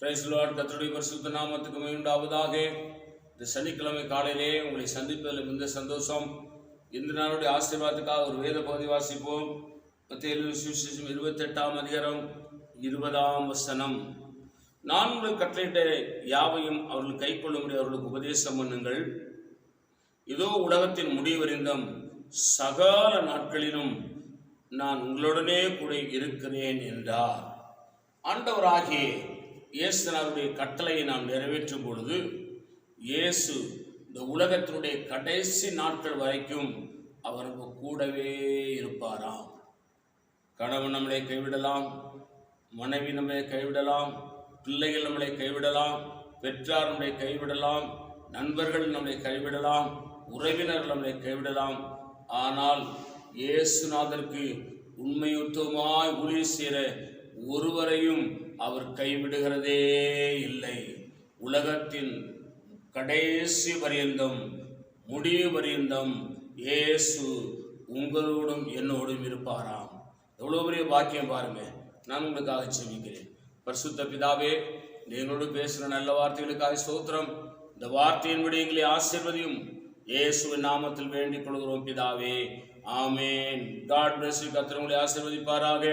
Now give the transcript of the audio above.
Price Lord பரிசுத்த நாமத்துக்கு மேண்டாவதாக இந்த சனிக்கிழமை காலையிலே உங்களை சந்திப்பதில் மிகுந்த சந்தோஷம். இந்த நாளுடைய ஆசீர்வாதத்துக்காக ஒரு வேத பகுதி வாசிப்போம். மத்திய சுவிசேஷம் இருபத்தெட்டாம் அதிகாரம் இருபதாம் வசனம். நான் உங்கள் கட்டளையிட்ட யாவையும் அவர்கள் கைக்கொள்ளும்படி அவர்களுக்கு உபதேசம் பண்ணுங்கள். இதோ உலகத்தின் முடிவறிந்தம் சகால நாட்களிலும் நான் உங்களுடனே கூட இருக்கிறேன் என்றார். ஆண்டவராகிய இயேசுனாருடைய கட்டளையை நாம் நிறைவேற்றும் பொழுது இயேசு இந்த உலகத்தினுடைய கடைசி நாட்கள் வரைக்கும் அவருக்கு கூடவே இருப்பாராம். கணவன் நம்மளை கைவிடலாம் மனைவி நம்மளை கைவிடலாம் பிள்ளைகள் நம்மளை கைவிடலாம் பெற்றார் நம்மளை கைவிடலாம் நண்பர்கள் நம்மளை கைவிடலாம் உறவினர்கள் நம்மளை கைவிடலாம். ஆனால் இயேசுநாதருக்கு உண்மையுத்தமாய் ஊழியர் செய்கிற ஒருவரையும் அவர் கைவிடுகிறதே இல்லை. உலகத்தின் கடைசி பரியந்தம் முடிவு பரியந்தம் இயேசு உங்களோடும் என்னோடும் இருப்பாராம். எவ்வளோ பெரிய பாக்கியம் பாருங்க. நான் உங்களுக்காக செவிக்கிறேன் பரிசுத்த பிதாவே நீ என்னோடு பேசுகிற நல்ல வார்த்தைகளுக்காக ஸ்தோத்திரம். இந்த வார்த்தையின்படி எங்களை ஆசீர்வதியும். இயேசுவின் நாமத்தில் வேண்டிக் கொள்கிறோம் பிதாவே. ஆமேன். காட் பிளஸ் கத்திரங்களை ஆசிர்வதிப்பாராக.